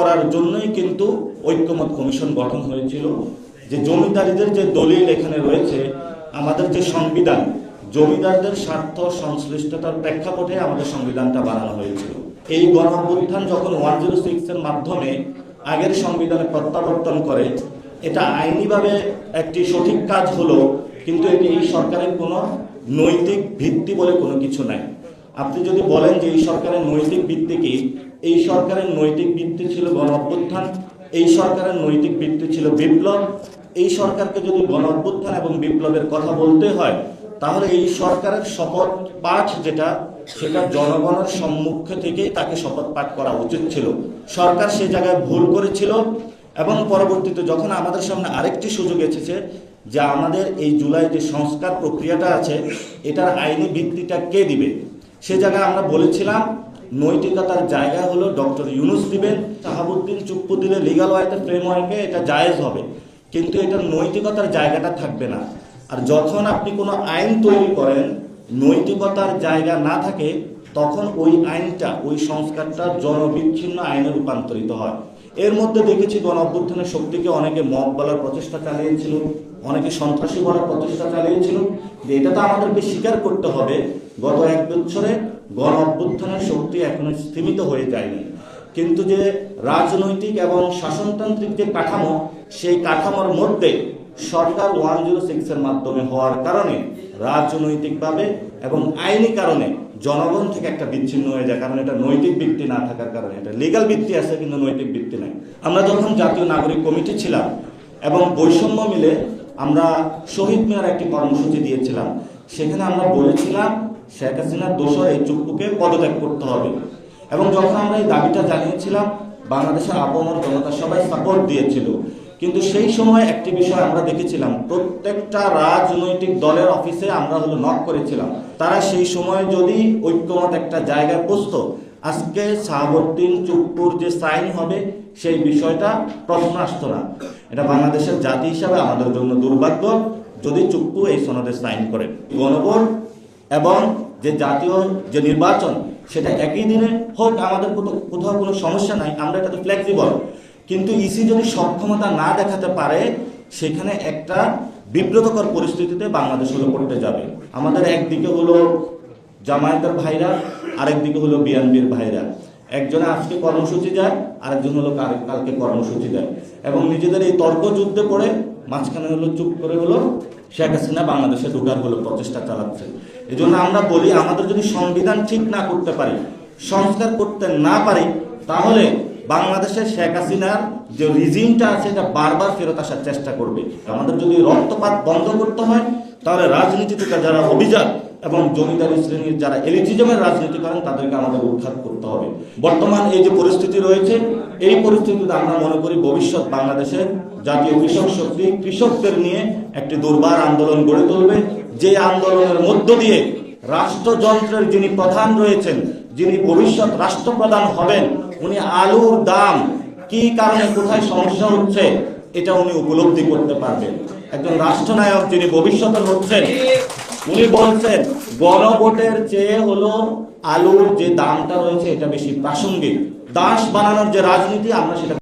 করার জন্যই কিন্তু ঐক্যমত কমিশন গঠন হয়েছিল। যে জমিদারিদের যে দলিল এখানে রয়েছে, আমাদের যে সংবিধান, জমিদারদের স্বার্থ সংশ্লিষ্টতার প্রেক্ষাপটে আমাদের সংবিধানটা বানানো হয়েছিল। এই গণ অভ্যুত্থান যখন ওয়ান জিরো সিক্সের মাধ্যমে আগের সংবিধানে প্রত্যাবর্তন করে, এটা আইনিভাবে একটি সঠিক কাজ হলো, কিন্তু এটি এই সরকারের কোনো নৈতিক ভিত্তি বলে কোনো কিছু নাই। আপনি যদি বলেন যে এই সরকারের নৈতিক ভিত্তি কি এই সরকারের নৈতিক ভিত্তি ছিল গণ অভ্যুত্থান এই সরকারের নৈতিক ভিত্তি ছিল বিপ্লব। এই সরকারকে যদি গণ অভ্যুত্থান এবং বিপ্লবের কথা বলতে হয়, তাহলে এই সরকারের শপথ পাঠ যেটা, সেটা জনগণের সম্মুখে থেকে তাকে শপথ পাঠ করা উচিত ছিল। সরকার সে জায়গায় ভুল করেছিল এবং পরবর্তীতে যখন আমাদের সামনে আরেকটি সুযোগ এসেছে যে আমাদের এই জুলাই যে সংস্কার প্রক্রিয়াটা আছে, এটার আইনি ভিত্তিটা কে দিবে? সে জায়গায় আমরা বলেছিলাম নৈতিকতার জায়গা হলো ডক্টর ইউনুস দিবেন, শাহাবুদ্দিন চুপ্পু দিলে লিগাল ওয়াইতে ফ্রেমওয়ার্কে এটা জায়েজ হবে। কিন্তু এটার নৈতিকতার জায়গাটা থাকবে না। আর যখন আপনি কোনো আইন তৈরি করেন, নৈতিকতার জায়গা না থাকে, তখন ওই আইনটা, ওই সংস্কারটা জনবিচ্ছিন্ন আইনে রূপান্তরিত হয়। এর মধ্যে দেখেছি গণ অভ্যুত্থানের শক্তিকে অনেকে মব বলার প্রচেষ্টা চালিয়েছিল, অনেকে সন্ত্রাসী বলার প্রচেষ্টা চালিয়েছিল। যে এটা তো আমাদেরকে স্বীকার করতে হবে গত এক বছরে গণ অভ্যুত্থানের শক্তি এখনও স্থিমিত হয়ে যায়নি। কিন্তু যে রাজনৈতিক এবং শাসনতান্ত্রিক যে কাঠামো, সেই কাঠামোর মধ্যে সরকার ওয়ান জিরো সিক্সের মাধ্যমে হওয়ার কারণে রাজনৈতিকভাবে এবং আইনি কারণে জনগণ থেকে একটা বিচ্ছিন্ন হয়ে যায়। কারণ এটা নৈতিক ভিত্তি না থাকার কারণে। এটা লিগাল ভিত্তি আছে কিন্তু নৈতিক ভিত্তি নাই। আমরা যখন জাতীয় নাগরিক কমিটি ছিলাম এবং বৈষম্য মিলে আমরা শহীদ মিনার একটি কর্মসূচি দিয়েছিলাম, সেখানে আমরা বলেছিলাম শেখ হাসিনার দোষর এই চুপ্পুকে পদত্যাগ করতে হবে। এবং যখন আমরা এই দাবিটা জানিয়েছিলাম, বাংলাদেশের আপমর জনতা সবাই সাপোর্ট দিয়েছিল। কিন্তু সেই সময় একটি বিষয় আমরা দেখেছিলাম, প্রত্যেকটা রাজনৈতিক দলের অফিসে আমরা হলো নক করেছিলাম। তারা সেই সময় যদি ঐক্যমত একটা জায়গায় বসত, আজকে শাহাবুদ্দিন চুপ্পুর যে সাইন হবে, সেই বিষয়টা প্রশ্ন আসতো না। এটা বাংলাদেশের জাতি হিসাবে আমাদের জন্য দুর্ভাগ্য, যদি চুপ্পু এই সনদে সাইন করে। গণভোট এবং যে জাতীয় যে নির্বাচন, সেটা একই দিনে হোক, আমাদের কোথাও- কোনো সমস্যা নাই, আমরা এটাতে ফ্লেক্সিবল কিন্তু ইসি যদি সক্ষমতা না দেখাতে পারে, সেখানে একটা বিব্রতকর পরিস্থিতিতে বাংলাদেশ হলো পড়তে যাবে। আমাদের একদিকে হলো জামায়াতের ভাইরা, আরেকদিকে হলো বিএনপির ভাইরা। একজনে আজকে কর্মসূচি যায় আরেকজন হলো কালকে কর্মসূচি দেয়। এবং নিজেদের এই তর্ক যুদ্ধে পড়ে মাঝখানে হলো চুপ করে হলো শেখ হাসিনা বাংলাদেশে ঢোকার হলো প্রচেষ্টা চালাচ্ছে। এই জন্য আমরা বলি আমাদের যদি সংবিধান ঠিক না করতে পারি, সংস্কার করতে না পারি, তাহলে বাংলাদেশের শেখ হাসিনার যে রিজিমটা আছে, এটা বারবার ফেরত আসার চেষ্টা করবে। আমাদের যদি রক্তপাত বন্ধ করতে হয়, তাহলে রাজনীতি থেকে যারা অভিজাত এবং জমিদারি শ্রেণির যারা এলিজিজমের রাজনীতি করেন, তাদেরকে আমাদের উৎখাত করতে হবে। বর্তমান এই যে পরিস্থিতি রয়েছে, এই পরিস্থিতিতে আমরা মনে করি ভবিষ্যৎ বাংলাদেশের জাতীয় কৃষক শক্তি কৃষকদের নিয়ে একটি দুর্বার আন্দোলন গড়ে তুলবে। যে আন্দোলনের মধ্য দিয়ে রাষ্ট্রযন্ত্রের যিনি প্রধান রয়েছেন, যিনি ভবিষ্যৎ রাষ্ট্রপ্রধান হবেন, উনি আলুর দাম কি কারণে কোথায় সমস্যা হচ্ছে, এটা উনি উপলব্ধি করতে পারবেন। একজন রাষ্ট্রনায়ক যিনি ভবিষ্যতে হচ্ছেন উনি বলছেন গণভোটের চেয়ে হলো আলুর যে দামটা রয়েছে, এটা বেশি প্রাসঙ্গিক। দাস বানানোর যে রাজনীতি, আমরা সেটা